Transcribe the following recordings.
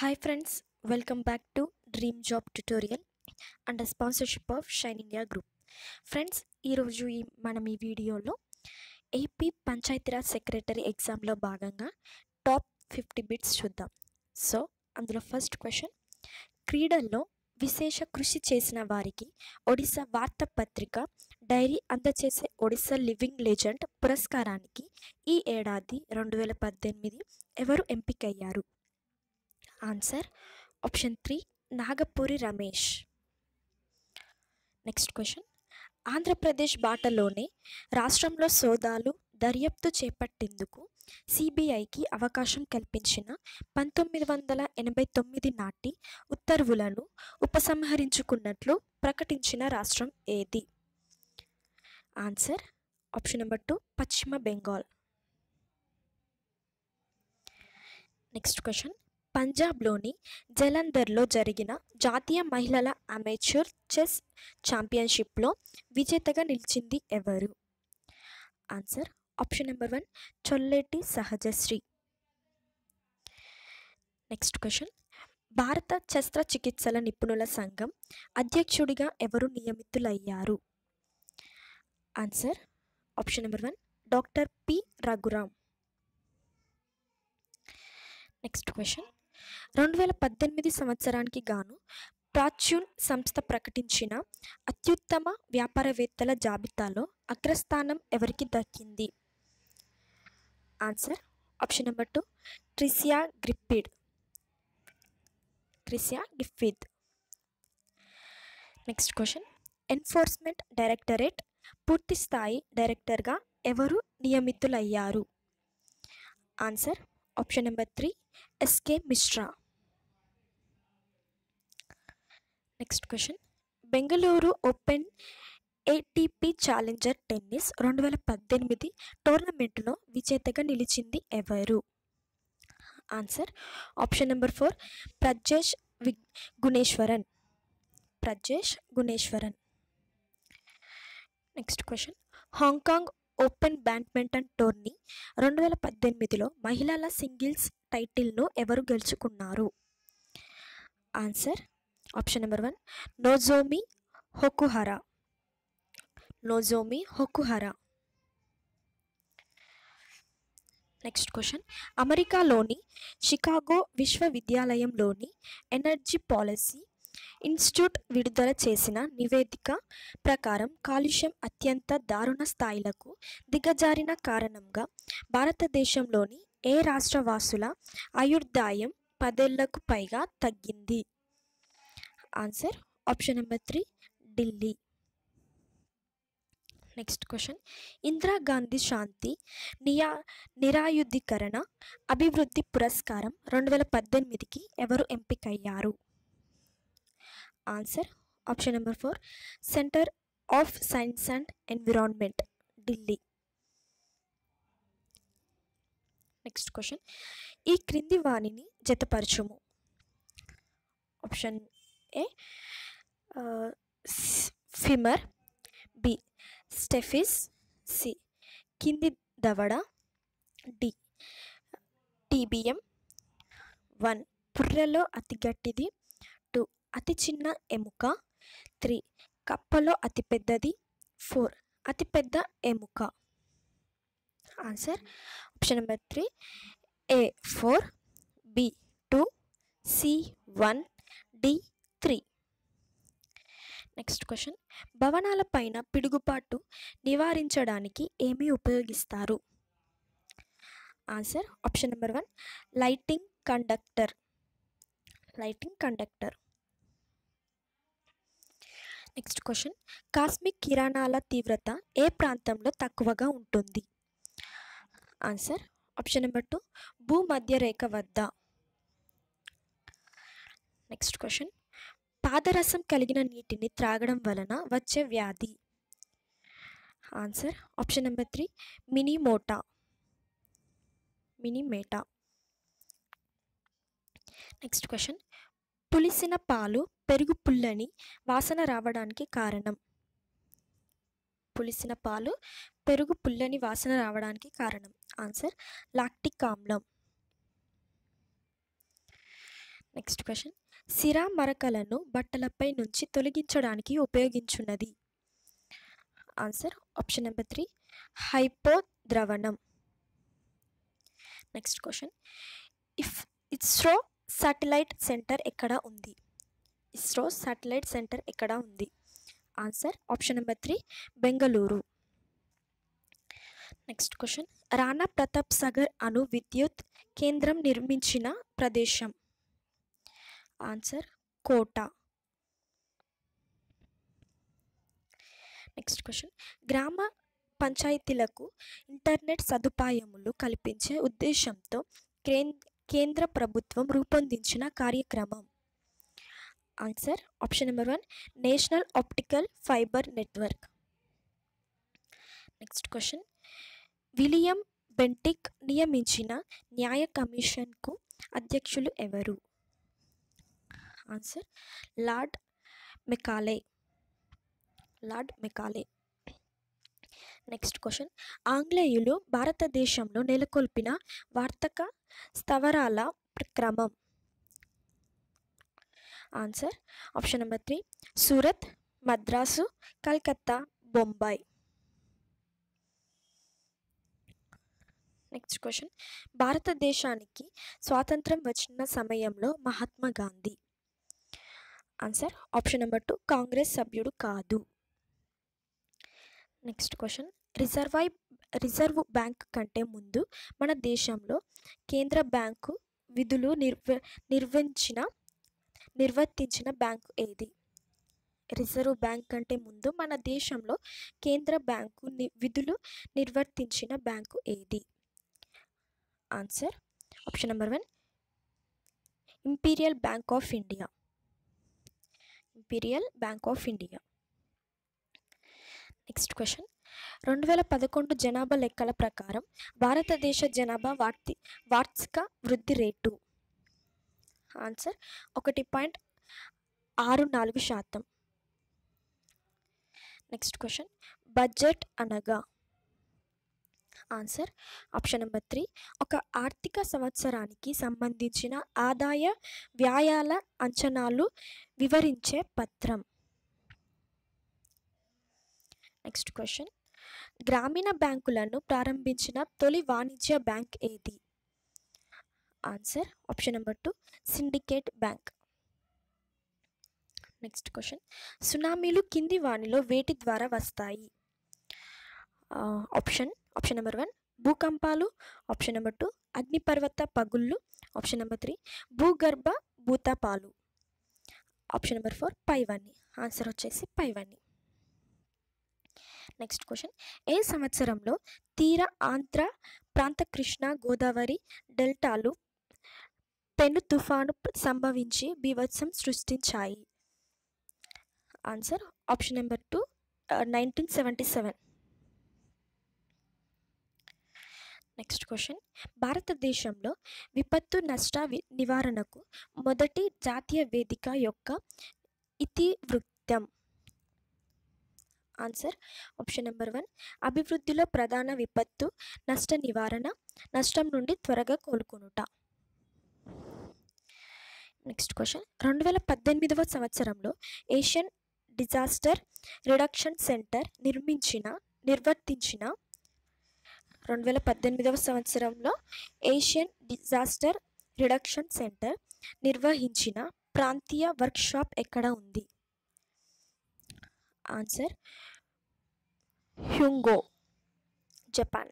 Hi friends welcome back to dream job tutorial and sponsorship of Shine India group friends ఈరోజు ఈ మనం ఈ వీడియోలో ఏపీ పంచాయతీరాజ్ సెక్రటరీ ఎగ్జామ్లో భాగంగా టాప్ ఫిఫ్టీ బిట్స్ చూద్దాం. సో అందులో ఫస్ట్ క్వశ్చన్ క్రీడల్లో విశేష కృషి చేసిన వారికి ఒడిశా వార్తాపత్రిక డైరీ అందచేసే ఒడిశా లివింగ్ లెజెండ్ పురస్కారానికి ఈ ఏడాది రెండు వేల పద్దెనిమిది ఎవరు ఎంపికయ్యారు? Answer option three Nagapuri Ramesh next question Andhra Pradesh బాటలోనే రాష్ట్రంలో సోదాలు దర్యాప్తు చేపట్టేందుకు సిబిఐకి అవకాశం కల్పించిన పంతొమ్మిది వందల ఎనభై తొమ్మిది నాటి ఉత్తర్వులను ఉపసంహరించుకున్నట్లు ప్రకటించిన రాష్ట్రం ఏది? ఆన్సర్ ఆప్షన్ నెంబర్ టూ పశ్చిమ బెంగాల్ నెక్స్ట్ క్వశ్చన్ పంజాబ్లోని జలంధర్లో జరిగిన జాతీయ మహిళల అమేచ్యూర్ చెస్ ఛాంపియన్షిప్లో విజేతగా నిలిచింది ఎవరు? Answer option number one Cholleti Sahajasree. Next question భారత శస్త్రచికిత్సల నిపుణుల సంఘం అధ్యక్షుడిగా ఎవరు నియమితులయ్యారు? Answer option number one doctor P Raghuram next question రెండు వేల పద్దెనిమిది సంవత్సరానికి గాను ప్రాచ్యూన్ సంస్థ ప్రకటించిన అత్యుత్తమ వ్యాపారవేత్తల జాబితాలో అగ్రస్థానం ఎవరికి దక్కింది? ఆన్సర్ ఆప్షన్ నెంబర్ టూ క్రిసియా గ్రిప్పిడ్. క్రిసియా గిఫిద్ నెక్స్ట్ క్వశ్చన్ ఎన్ఫోర్స్మెంట్ డైరెక్టరేట్ పూర్తి స్థాయి డైరెక్టర్గా ఎవరు నియమితులయ్యారు? Answer option number three SK Mishra. Next question. Bengaluru open ATP challenger tennis రెండు వేల పద్దెనిమిది టోర్నమెంట్లో విజేతగా నిలిచింది ఎవరు? Answer option number four Prajnesh V Gunneswaran. Prajnesh Gunneswaran. Next question. Hong Kong open badminton tourney రెండు వేల పద్దెనిమిదిలో మహిళల సింగిల్స్ టైటిల్ను ఎవరు గెలుచుకున్నారు? Answer option number one Nozomi Okuhara. Nozomi Okuhara. Next question అమెరికాలోని షికాగో విశ్వవిద్యాలయంలోని ఎనర్జీ పాలసీ ఇన్స్టిట్యూట్ విడుదల చేసిన నివేదిక ప్రకారం కాలుష్యం అత్యంత దారుణ స్థాయిలకు దిగజారిన కారణంగా భారతదేశంలోని ఏ రాష్ట్రవాసుల ఆయుర్దాయం పదేళ్ళకు పైగా తగ్గింది? Answer option number three Delhi. Next question. Indira Gandhi శాంతి నియా నిరాయుధీకరణ అభివృద్ధి పురస్కారం రెండు వేల పద్దెనిమిదికి ఎవరు ఎంపికయ్యారు? Answer option number four centre of science and environment Delhi. Next question ఈ క్రింది వాణిని జతపరచుము. Option A femur B stapes C కింది దవడ డి టీబిఎం వన్. పుర్రెలో అతి గట్టిది అతి చిన్న ఎముక. త్రీ. కప్పలో అతి పెద్దది. ఫోర్. అతి పెద్ద ఎముక. Answer? Option number three. A four B two C one D three. Next question. భవనాల పైన పిడుగుపాటు నివారించడానికి ఏమి ఉపయోగిస్తారు? Answer? Option number one. Lighting conductor. Lighting conductor. Next question cosmic కిరణాల తీవ్రత ఏ ప్రాంతంలో తక్కువగా ఉంటుంది? ఆన్సర్ ఆప్షన్ నెంబర్ టూ భూమధ్య రేఖ వద్ద. నెక్స్ట్ క్వశ్చన్ పాదరసం కలిగిన నీటిని త్రాగడం వలన వచ్చే వ్యాధి? Answer option number three Minamata. Minamata. Next question పులిసిన పాలు పెరుగు పుల్లని వాసన రావడానికి కారణం. పులిసిన పాలు పెరుగు పుల్లని వాసన రావడానికి కారణం. ఆన్సర్ లాక్టిక్ ఆమ్లం. Next question. సిరా మరకలను బట్టలపై నుంచి తొలగించడానికి ఉపయోగించున్నది. Answer option number three hypo ద్రవణం next question. If ISRO satellite centre ఎక్కడ ఉంది? ఇస్రో శాటిలైట్ సెంటర్ ఎక్కడ ఉంది? Answer option number three Bengaluru next question Rana Pratap Sagar అణు విద్యుత్ కేంద్రం నిర్మించిన ప్రదేశం ఆన్సర్ కోట నెక్స్ట్ క్వశ్చన్ గ్రామ పంచాయతీలకు ఇంటర్నెట్ సదుపాయములు కల్పించే ఉద్దేశంతో కేంద్ర ప్రభుత్వం రూపొందించిన కార్యక్రమం? Answer option number one national optical fibre network next question William Bentinck నియమించిన న్యాయ కమిషన్కు అధ్యక్షులు ఎవరు? Answer Lord Macaulay Lord Macaulay next question ఆంగ్లేయులు భారతదేశంలో నెలకొల్పిన వార్తక స్థవరాల క్రమం. Answer option number three Surat Madras Calcutta Bombay. Next question భారతదేశానికి స్వాతంత్రం వచ్చిన సమయంలో Mahatma Gandhi. Answer option number two Congress సభ్యుడు కాదు. నెక్స్ట్ క్వశ్చన్ రిజర్వై రిజర్వ్ బ్యాంక్ కంటే ముందు మన దేశంలో కేంద్ర బ్యాంకు విధులు నిర్వ నిర్వహించిన నిర్వర్తించిన బ్యాంకు ఏది? రిజర్వ్ బ్యాంక్ కంటే ముందు మన దేశంలో కేంద్ర బ్యాంకు విధులు నిర్వర్తించిన బ్యాంకు ఏది? Answer option number one Imperial Bank of India. Imperial Bank of India. Next question రెండు వేల పదకొండు జనాభా లెక్కల ప్రకారం భారతదేశ జనాభా వార్తి వార్షిక వృద్ధి రేటు. ఆన్సర్ ఒకటి పాయింట్ ఆరు నాలుగు శాతం. Next question. బడ్జెట్ అనగా? Answer option number three. ఒక ఆర్థిక సంవత్సరానికి సంబంధించిన ఆదాయ వ్యాయాల అంచనాలు వివరించే పత్రం. Next question. గ్రామీణ బ్యాంకులను ప్రారంభించిన తొలి వాణిజ్య బ్యాంక్ ఏది? Answer option number two Syndicate Bank. Next question. సునామీలు కింది వానిలో వేటి ద్వారా వస్తాయి? ఆప్షన్ ఆప్షన్ నెంబర్ వన్ భూకంపాలు. ఆప్షన్ నెంబర్ టూ అగ్నిపర్వత పగుళ్ళు. ఆప్షన్ నెంబర్ త్రీ భూగర్భ భూతపాలు. ఆప్షన్ నెంబర్ ఫోర్ పైవాణి. ఆన్సర్ వచ్చేసి పైవాణి. నెక్స్ట్ క్వశ్చన్ ఏ సంవత్సరంలో తీర ఆంధ్ర ప్రాంత కృష్ణా గోదావరి డెల్టాలు పెను తుఫాను సంభవించి బీభత్సం సృష్టించాయి? Answer option number two nineteen seventy seven next question భారతదేశంలో విపత్తు నష్ట నివారణకు మొదటి జాతీయ వేదిక యొక్క ఇతివృత్తం ఆన్సర్ ఆప్షన్ నెంబర్ వన్ అభివృద్ధిలో ప్రధాన విపత్తు నష్ట నివారణ నష్టం నుండి త్వరగా కోలుకొనుట. నెక్స్ట్ క్వశ్చన్ రెండు వేల పద్దెనిమిదవ సంవత్సరంలో ఏషియన్ డిజాస్టర్ రిడక్షన్ సెంటర్ నిర్మించిన నిర్వర్తించిన రెండు వేల పద్దెనిమిదవ సంవత్సరంలో ఏషియన్ డిజాస్టర్ రిడక్షన్ సెంటర్ నిర్వహించిన ప్రాంతీయ వర్క్షాప్ ఎక్కడ ఉంది? Answer Hyogo Japan.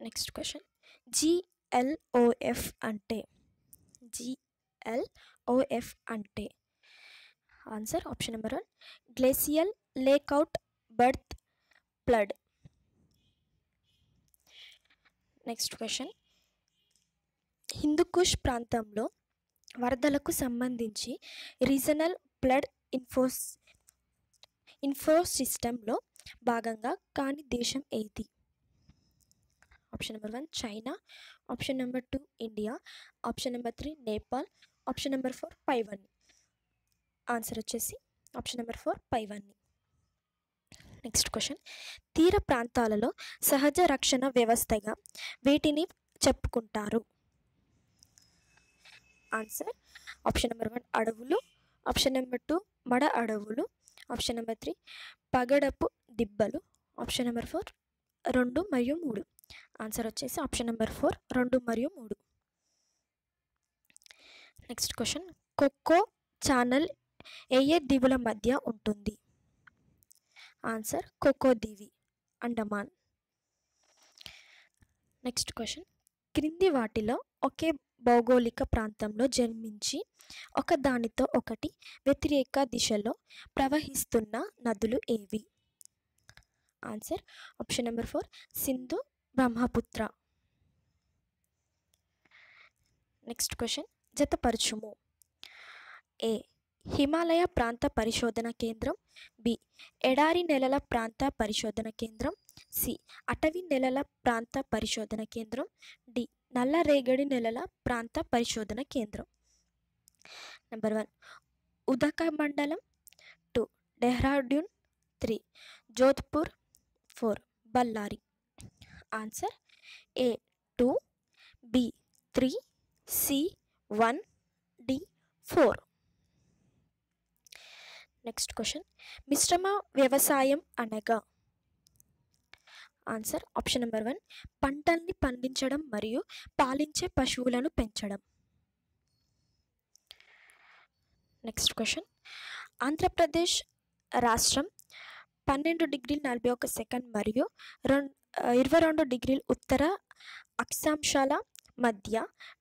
Next question GLOF అంటే జిఎల్ఓఎఫ్ అంటే answer option number one glacial lake outburst flood next question Hindu Kush ప్రాంతంలో వరదలకు సంబంధించి రీజనల్ ఫ్లడ్ ఇన్ఫోస్ ఇన్ఫో సిస్టంలో భాగంగా కాని దేశం ఏది? Option number one China option number two India option number three Nepal option number four పైవన్నీ ఆన్సర్ వచ్చేసి ఆప్షన్ నెంబర్ ఫోర్ పైవన్ని నెక్స్ట్ క్వశ్చన్ తీర ప్రాంతాలలో సహజ రక్షణ వ్యవస్థగా వీటిని చెప్పుకుంటారు. ఆన్సర్ ఆప్షన్ నెంబర్ వన్ అడవులు. ఆప్షన్ నెంబర్ టూ మడ అడవులు. ఆప్షన్ నెంబర్ త్రీ పగడపు దిబ్బలు. ఆప్షన్ నెంబర్ ఫోర్ రెండు మరియు మూడు. ఆన్సర్ వచ్చేసి ఆప్షన్ నెంబర్ ఫోర్ రెండు మరియు మూడు. నెక్స్ట్ క్వశ్చన్ కొక్కో ఛానల్ ఏ ఏ దీవుల మధ్య ఉంటుంది? ఆన్సర్ కొక్కో దీవి అండమాన్. నెక్స్ట్ క్వశ్చన్ క్రింది వాటిలో ఒకే భౌగోళిక ప్రాంతంలో జన్మించి ఒకదానితో ఒకటి వ్యతిరేక దిశలో ప్రవహిస్తున్న నదులు ఏవి? Answer option number four Sindhu Brahmaputra. Next question జతపరచుము A Himalaya ప్రాంత పరిశోధన కేంద్రం బి. ఎడారి నెలల ప్రాంత పరిశోధన కేంద్రం సి. అటవీ నెలల ప్రాంత పరిశోధన కేంద్రం డి. నల్లరేగడి నెలల ప్రాంత పరిశోధన కేంద్రం. Number one Udhagamandalam two. Dehradun three. Jodhpur four. Ballari answer A. Two B. Three C. One D. Four. Next question మిశ్రమ వ్యవసాయం అనగా? ఆన్సర్ ఆప్షన్ నెంబర్ వన్ పంటల్ని పండించడం మరియు పాలించే పశువులను పెంచడం. నెక్స్ట్ క్వశ్చన్ ఆంధ్రప్రదేశ్ రాష్ట్రం పన్నెండు డిగ్రీలు నలభై ఒక సెకండ్ మరియు రెండు ఇరవై రెండు డిగ్రీల ఉత్తర అక్షాంశాల మధ్య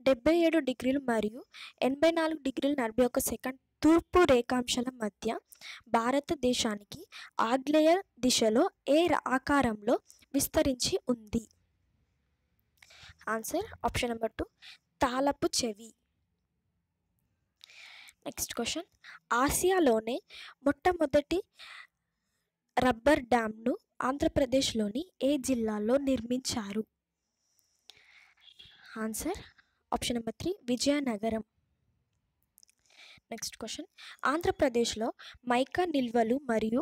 డెబ్బై ఏడు డిగ్రీలు మరియు ఎనభై నాలుగు డిగ్రీల నలభై ఒక సెకండ్ తూర్పు రేఖాంశాల మధ్య భారతదేశానికి ఆగ్నేయ దిశలో ఏ ఆకారంలో విస్తరించి ఉంది. ఆన్సర్ ఆప్షన్ నెంబర్ టూ తాలపు చెవి. నెక్స్ట్ క్వశ్చన్ ఆసియాలోనే మొట్టమొదటి రబ్బర్ డ్యామ్ను ఆంధ్రప్రదేశ్లోని ఏ జిల్లాలో నిర్మించారు? Answer option number three Vizianagaram. Next question ఆంధ్రప్రదేశ్లో మైకా నిల్వలు మరియు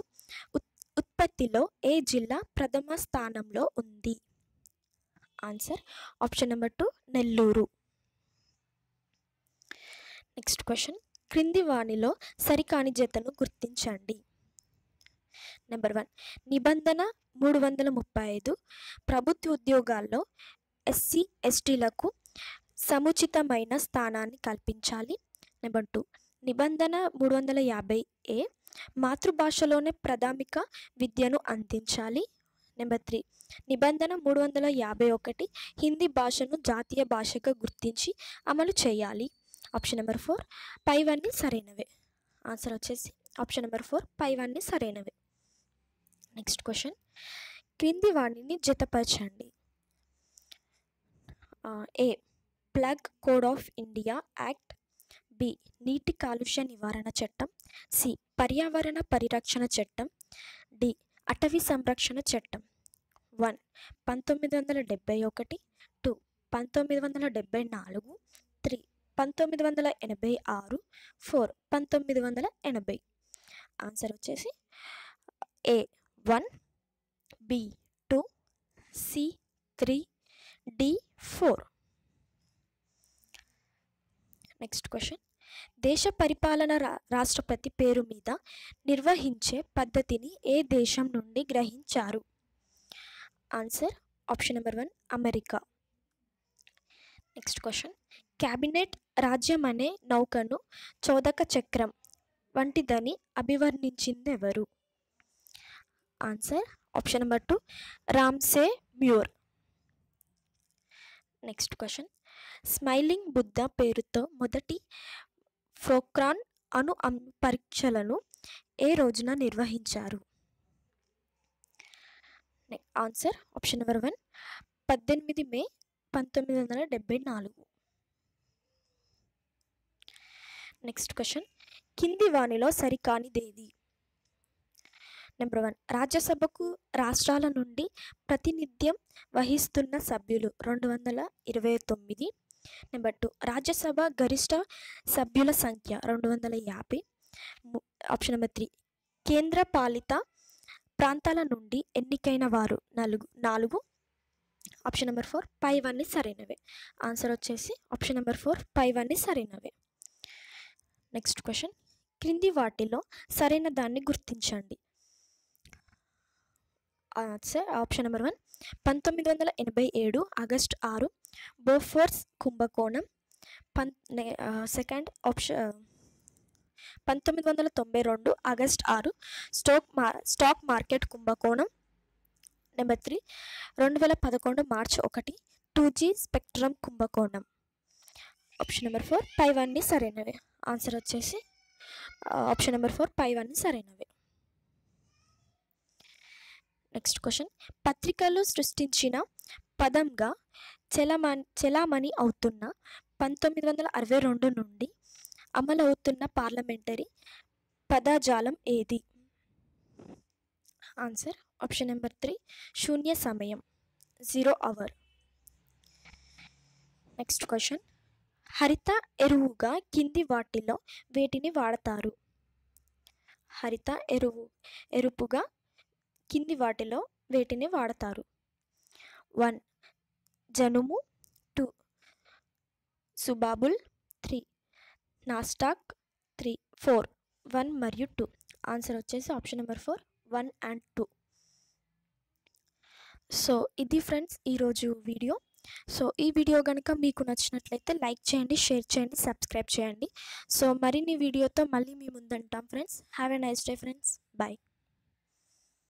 ఉత్పత్తిలో ఏ జిల్లా ప్రథమ స్థానంలో ఉంది? Answer option number two Nellore. Next question క్రింది వాణిలో సరికాని జతను గుర్తించండి. నెంబర్ వన్ నిబంధన మూడు వందల ముప్పై ఐదు ప్రభుత్వ ఉద్యోగాల్లో ఎస్సీ ఎస్టీలకు సముచితమైన స్థానాన్ని కల్పించాలి. నెంబర్ టూ నిబంధన మూడు వందల యాభై ఏ మాతృభాషలోనే ప్రాథమిక విద్యను అందించాలి. నెంబర్ త్రీ నిబంధన మూడు వందల యాభై ఒకటి హిందీ భాషను జాతీయ భాషగా గుర్తించి అమలు చేయాలి. ఆప్షన్ నెంబర్ ఫోర్ పైవన్నీ సరైనవే. ఆన్సర్ వచ్చేసి ఆప్షన్ నెంబర్ ఫోర్ పైవన్నీ సరైనవే. నెక్స్ట్ క్వశ్చన్ క్రింది వాణిని జతపరచండి. A flag code of India act B. నీటి కాలుష్య నివారణ చట్టం. సి. పర్యావరణ పరిరక్షణ చట్టం. డి. అటవీ సంరక్షణ చట్టం. వన్. పంతొమ్మిది వందల డెబ్బై ఒకటి. టూ. పంతొమ్మిది వందల డెబ్బై నాలుగు. త్రీ. పంతొమ్మిది వందల ఎనభై ఆరు. ఫోర్. పంతొమ్మిది వందల ఎనభై. ఆన్సర్ వచ్చేసి A. One B. Two C. Three D. Four. Next question. దేశ పరిపాలన రా రాష్ట్రపతి పేరు మీద నిర్వహించే పద్ధతిని ఏ దేశం నుండి గ్రహించారు? Answer option number one America. Next question. Cabinet రాజ్యం అనే నౌకను చోదక చక్రం వంటిదని అభివర్ణించింది ఎవరు answer option number two Ramsay Muir. Next question. Smiling Buddha పేరుతో మొదటి ఫోక్రాన్ అణు పరీక్షలను ఏ రోజున నిర్వహించారు? ఆన్సర్ ఆప్షన్ నెంబర్ వన్ పద్దెనిమిది మే పంతొమ్మిది వందల డెబ్బై నాలుగు. నెక్స్ట్ క్వశ్చన్ కింది వాణిలో సరికానిదేది? నెంబర్ వన్ రాజ్యసభకు రాష్ట్రాల నుండి ప్రాతినిధ్యం వహిస్తున్న సభ్యులు రెండు వందల ఇరవై తొమ్మిది. నెంబర్ టూ రాజ్యసభ గరిష్ట సభ్యుల సంఖ్య రెండు వందల యాభై. ఆప్షన్ నెంబర్ త్రీ కేంద్ర పాలిత ప్రాంతాల నుండి ఎన్నికైన వారు నలుగు నాలుగు. ఆప్షన్ నెంబర్ ఫోర్ పైవన్నీ సరైనవే. ఆన్సర్ వచ్చేసి ఆప్షన్ నెంబర్ ఫోర్ పైవన్నీ సరైనవే. నెక్స్ట్ క్వశ్చన్ క్రింది వాటిలో సరైన దాన్ని గుర్తించండి. ఆన్సర్ ఆప్షన్ నెంబర్ వన్ పంతొమ్మిది వందల ఎనభై ఏడు ఆగస్ట్ ఆరు బోఫోర్స్ కుంభకోణం. పం సెకండ్ ఆప్షన్ పంతొమ్మిది వందల తొంభై రెండు ఆగస్ట్ ఆరు స్టాక్ మా స్టాక్ మార్కెట్ కుంభకోణం. నెంబర్ త్రీ రెండు వేల పదకొండు మార్చ్ ఒకటి టూ జీ స్పెక్ట్రమ్ కుంభకోణం. ఆప్షన్ నెంబర్ ఫోర్ పైవన్నీ సరైనవి. ఆన్సర్ వచ్చేసి ఆప్షన్ నెంబర్ ఫోర్ పైవన్నీ సరైనవి. నెక్స్ట్ క్వశ్చన్ పత్రికలు సృష్టించిన పదంగా చెలమన్ చెలామణి అవుతున్న పంతొమ్మిది వందల అరవై రెండు నుండి అమలవుతున్న పార్లమెంటరీ పదజాలం ఏది? ఆన్సర్ ఆప్షన్ నెంబర్ త్రీ శూన్య సమయం. జీరో అవర్ నెక్స్ట్ క్వశ్చన్ హరిత ఎరువుగా కింది వాటిలో వేటిని వాడతారు? హరిత ఎరువు ఎరుపుగా కింది వాటిలో వేటిని వాడతారు. వన్. జనుము. టూ. సుబాబుల్. త్రీ. నాస్టాక్. త్రీ. ఫోర్. వన్ మరియు టూ. ఆన్సర్ వచ్చేసి option number four one and two. So ఇది ఫ్రెండ్స్ ఈరోజు వీడియో. సో ఈ వీడియో కనుక మీకు నచ్చినట్లయితే లైక్ చేయండి షేర్ చేయండి సబ్స్క్రైబ్ చేయండి. సో మరిన్ని వీడియోతో మళ్ళీ మీ ముందుంటాం friends. Have a nice day friends. Bye